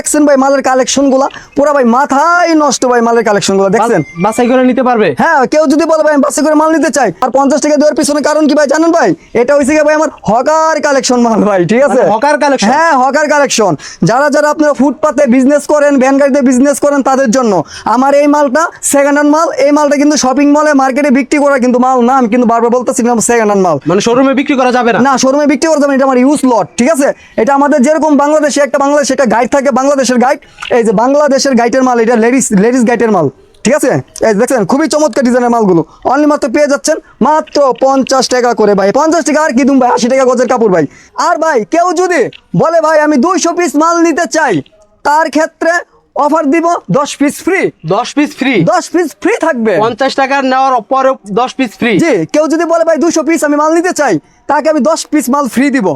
দেখছেন ভাই মালের কালেকশনগুলা পুরা ভাই মাথায় নষ্ট ভাই মালের কালেকশনগুলা দেখছেন? বা- বাছাই করে নিতে পারবে? হ্যাঁ কেউ যদি বলে ভাই আমি বাসে করে মাল নিতে চাই আর পঞ্চাশ টাকা দেওয়ার পিছনে কারণ কি ভাই জানেন ভাই? এটা হয়েছে ভাই আমার হকার কালেকশন মাল ভাই ঠিক আছে? মানে হকার collection? হ্যাঁ হকার কালেকশন যারা যারা আপনারা ফুটপাতে বিজনেস করেন ভ্যান গাড়িতে বিজনেস করেন তাদের জন্য আমার এই মালটা সেকেন্ড হ্যান্ড মাল এই মালটা কিন্তু শপিং মলে মার্কেটে বিক্রি করা কিন্তু মাল না আমি কিন্তু বারবার বলতেছি সেকেন্ড হ্যান্ড মাল। মানে শোরুমে বিক্রি করা যাবে না? না শোরুমে বিক্রি করতে হবে না, এটা আমার ইউজ লট ঠিক আছে? এটা আমাদের যেরকম বাংলাদেশে একটা বাংলাদেশে একটা গাইড থাকে বাংলাদেশের গাইড এই যে বাংলাদেশের গাইডের মাল এটা লেডিস লেডিস গাইডের মাল ঠিক আছে? এই দেখছেন খুবই চমৎকার ডিজাইনের মালগুলো। অনলি মাত্র পেয়ে যাচ্ছেন মাত্র পঞ্চাশ টাকা করে ভাই। পঞ্চাশ টাকা আর কি দুম ভাই? আশি টাকা গজের কাপড় ভাই। আর ভাই কেউ যদি বলে ভাই আমি দুইশো পিস মাল নিতে চাই তার ক্ষেত্রে অফার দিব দশ পিস ফ্রি দশ পিস ফ্রি দশ পিস ফ্রি থাকবে। পঞ্চাশ টাকার নেওয়ার পরে দশ পিস ফ্রি জি কেউ যদি বলে ভাই দুশো পিস আমি মাল নিতে চাই তাকে আমি দশ পিস মাল ফ্রি দিব।